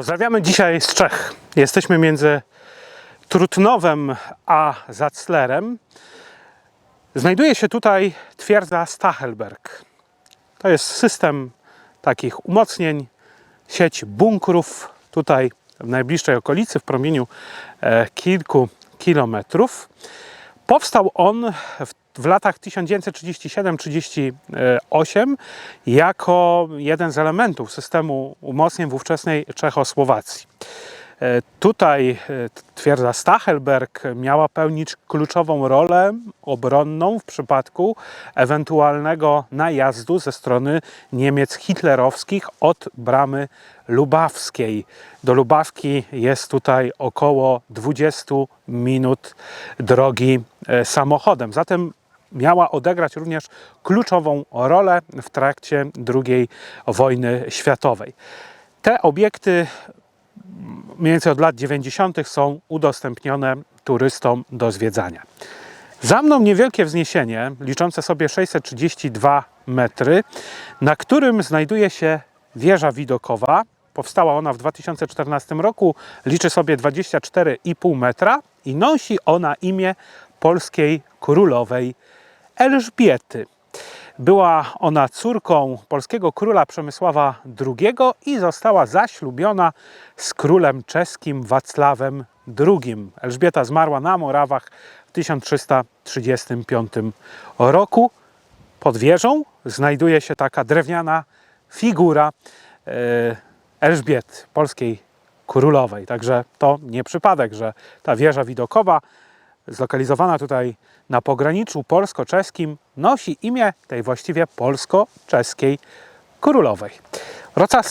Pozdrawiamy dzisiaj z Czech. Jesteśmy między Trutnowem a Zaclerem. Znajduje się tutaj twierdza Stachelberg. To jest system takich umocnień, sieć bunkrów tutaj w najbliższej okolicy, w promieniu e, kilku kilometrów. Powstał on w, w latach 1937-38 jako jeden z elementów systemu umocnień w ówczesnej Czechosłowacji. E, Tutaj e, twierdza Stachelberg miała pełnić kluczową rolę obronną w przypadku ewentualnego najazdu ze strony Niemiec hitlerowskich od bramy lubawskiej. Do Lubawki jest tutaj około 20 minut drogi e, samochodem. Zatem miała odegrać również kluczową rolę w trakcie II wojny światowej. Te obiekty mniej więcej od lat 90. są udostępnione turystom do zwiedzania. Za mną niewielkie wzniesienie, liczące sobie 632 metry, na którym znajduje się wieża widokowa. Powstała ona w 2014 roku, liczy sobie 24,5 metra i nosi ona imię polskiej królowej Elżbiety. Była ona córką polskiego króla Przemysława II i została zaślubiona z królem czeskim Wacławem II. Elżbieta zmarła na Morawach w 1335 roku. Pod wieżą znajduje się taka drewniana figura e, Elżbiety, polskiej królowej. Także to nie przypadek, że ta wieża widokowa zlokalizowana tutaj na pograniczu polsko-czeskim, nosi imię tej właściwie polsko-czeskiej królowej.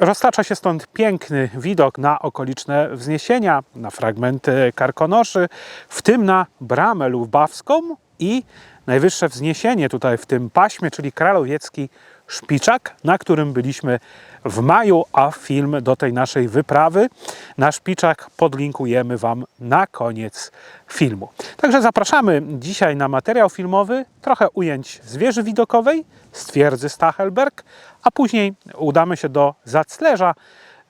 Roztacza się stąd piękny widok na okoliczne wzniesienia, na fragmenty Karkonoszy, w tym na bramę lubawską i najwyższe wzniesienie tutaj w tym paśmie, czyli Kralowiecki Szpiczak, na którym byliśmy w maju, a film do tej naszej wyprawy na Szpiczak podlinkujemy Wam na koniec filmu. Także zapraszamy dzisiaj na materiał filmowy, trochę ujęć z wieży widokowej, z twierdzy Stachelberg, a później udamy się do Zaclerza,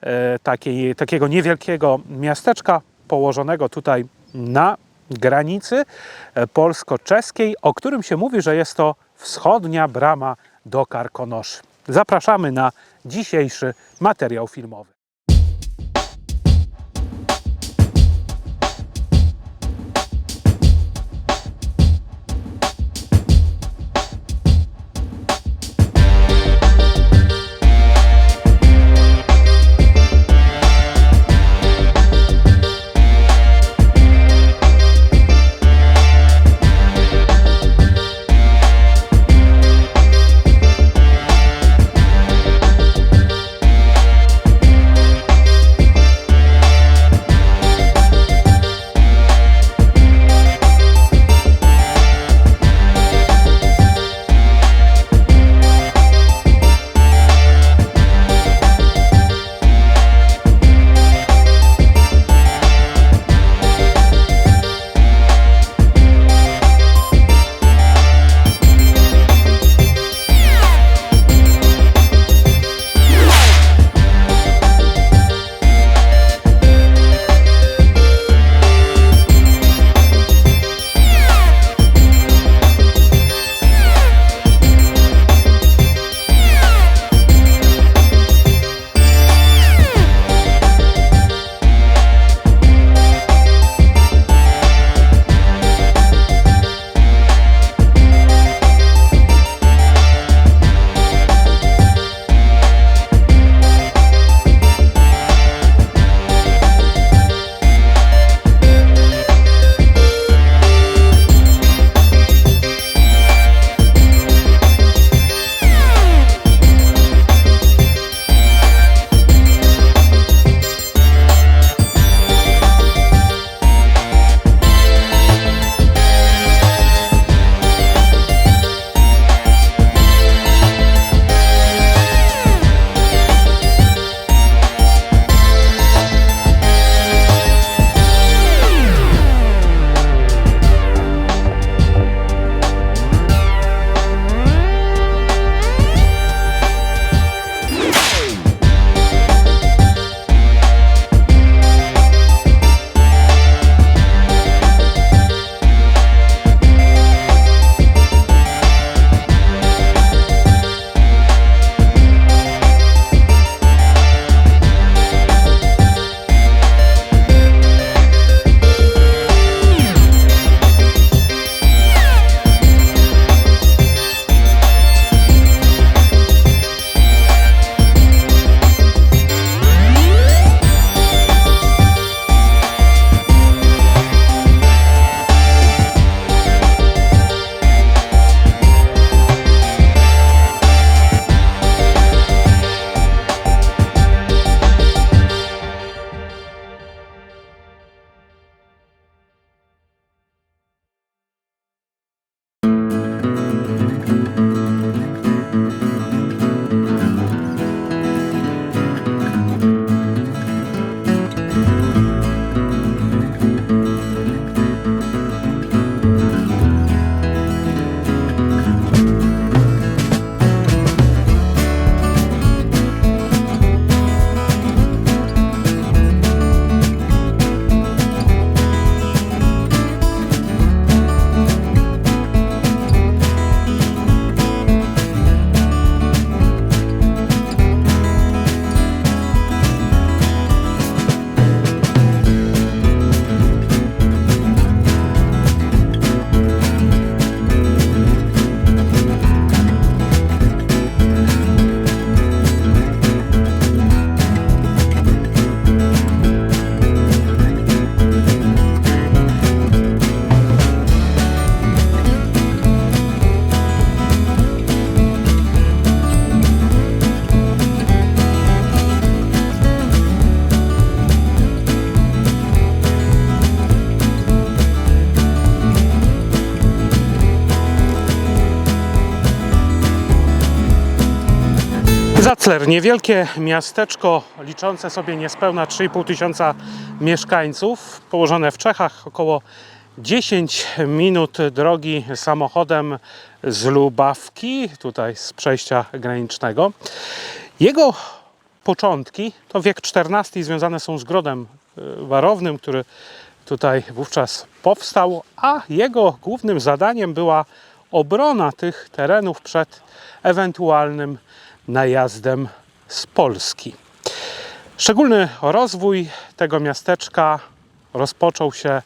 e, takiej, takiego niewielkiego miasteczka położonego tutaj na granicy e, polsko-czeskiej, o którym się mówi, że jest to wschodnia brama do Karkonoszy. Zapraszamy na dzisiejszy materiał filmowy. Zacler, niewielkie miasteczko liczące sobie niespełna 3,5 tysiąca mieszkańców, położone w Czechach, około 10 minut drogi samochodem z Lubawki, tutaj z przejścia granicznego. Jego początki to wiek XIV związane są z grodem y, warownym, który tutaj wówczas powstał, a jego głównym zadaniem była obrona tych terenów przed ewentualnym najazdem z Polski. Szczególny rozwój tego miasteczka rozpoczął się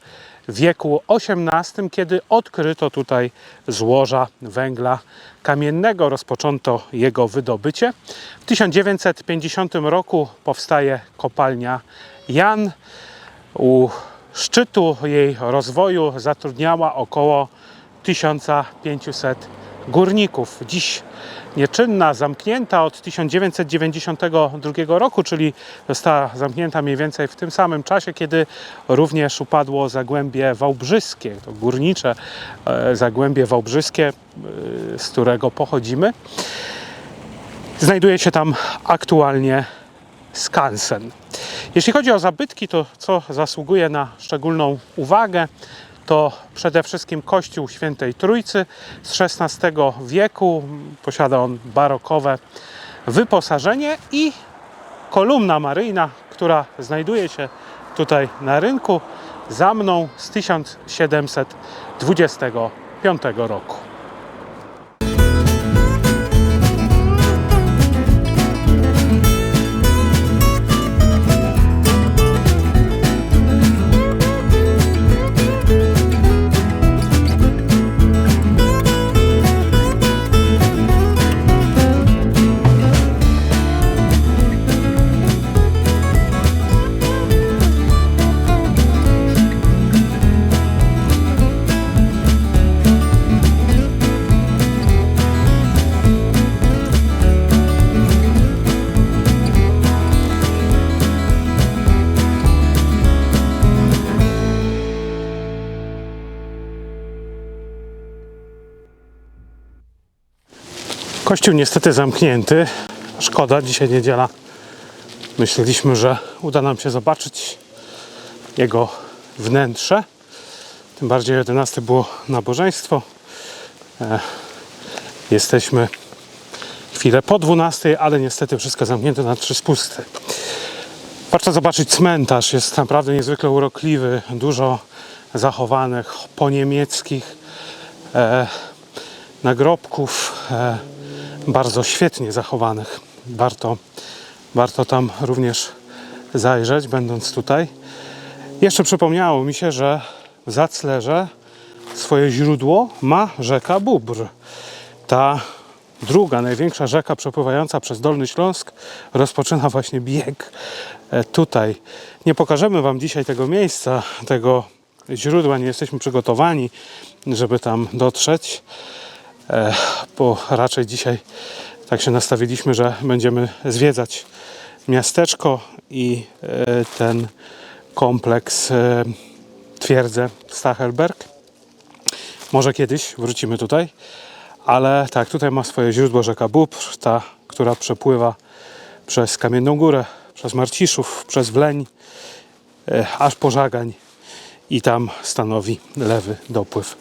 w wieku XVIII, kiedy odkryto tutaj złoża węgla kamiennego, rozpoczęto jego wydobycie. W 1950 roku powstaje kopalnia Jan. U szczytu jej rozwoju zatrudniała około 1500 górników. Dziś nieczynna, zamknięta od 1992 roku, czyli została zamknięta mniej więcej w tym samym czasie, kiedy również upadło Zagłębie Wałbrzyskie, to górnicze e, Zagłębie Wałbrzyskie, e, z którego pochodzimy. Znajduje się tam aktualnie skansen. Jeśli chodzi o zabytki, to co zasługuje na szczególną uwagę, to przede wszystkim kościół Świętej Trójcy z XVI wieku. Posiada on barokowe wyposażenie i kolumna maryjna, która znajduje się tutaj na rynku za mną z 1725 roku. Kościół niestety zamknięty. Szkoda, dzisiaj niedziela. Myśleliśmy, że uda nam się zobaczyć jego wnętrze. Tym bardziej o 11 było nabożeństwo. E, jesteśmy chwilę po 12, ale niestety wszystko zamknięte na trzy spusty. Warto zobaczyć cmentarz. Jest naprawdę niezwykle urokliwy. Dużo zachowanych po niemieckich e, nagrobków. E, bardzo świetnie zachowanych. Warto, warto tam również zajrzeć, będąc tutaj. Jeszcze przypomniało mi się, że w Zaclerze swoje źródło ma rzeka Bóbr. Ta druga, największa rzeka przepływająca przez Dolny Śląsk rozpoczyna właśnie bieg e, tutaj. Nie pokażemy Wam dzisiaj tego miejsca, tego źródła, nie jesteśmy przygotowani, żeby tam dotrzeć. E, bo raczej dzisiaj tak się nastawiliśmy, że będziemy zwiedzać miasteczko i e, ten kompleks e, twierdzę Stachelberg. Może kiedyś wrócimy tutaj, ale tak, tutaj ma swoje źródło rzeka Bóbr, ta, która przepływa przez Kamienną Górę, przez Marciszów, przez Wleń, aż po Żagań i tam stanowi lewy dopływ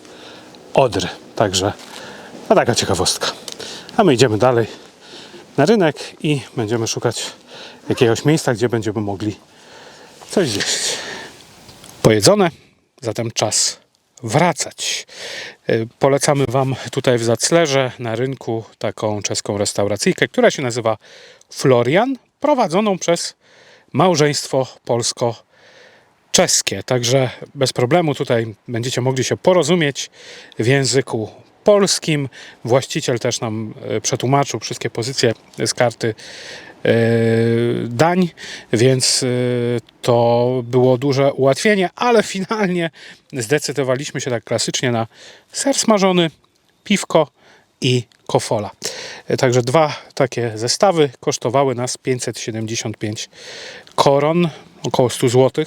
Odry. Także a taka ciekawostka. A my idziemy dalej na rynek i będziemy szukać jakiegoś miejsca, gdzie będziemy mogli coś zjeść. Pojedzone, zatem czas wracać. Y, polecamy Wam tutaj w Zaclerze na rynku taką czeską restauracyjkę, która się nazywa Florian, prowadzoną przez małżeństwo polsko-czeskie. Także bez problemu tutaj będziecie mogli się porozumieć w języku polskim. Właściciel też nam e, przetłumaczył wszystkie pozycje z karty e, dań, więc e, to było duże ułatwienie, ale finalnie zdecydowaliśmy się tak klasycznie na ser smażony, piwko i kofola. Także dwa takie zestawy kosztowały nas 575 koron, około 100 zł.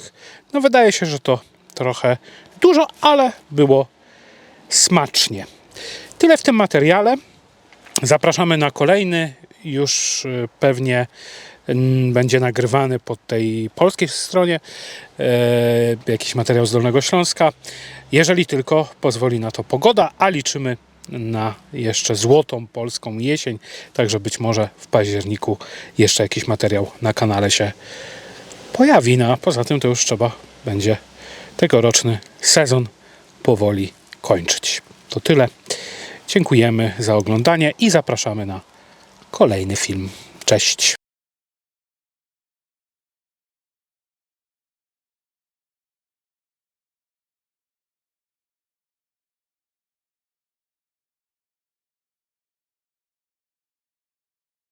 No wydaje się, że to trochę dużo, ale było smacznie. Tyle w tym materiale. Zapraszamy na kolejny już y, pewnie będzie nagrywany po tej polskiej stronie e, jakiś materiał z Dolnego Śląska, jeżeli tylko pozwoli na to pogoda, a liczymy na jeszcze złotą polską jesień, także być może w październiku jeszcze jakiś materiał na kanale się pojawi. No, a poza tym to już trzeba będzie tegoroczny sezon powoli kończyć. To tyle. Dziękujemy za oglądanie i zapraszamy na kolejny film. Cześć.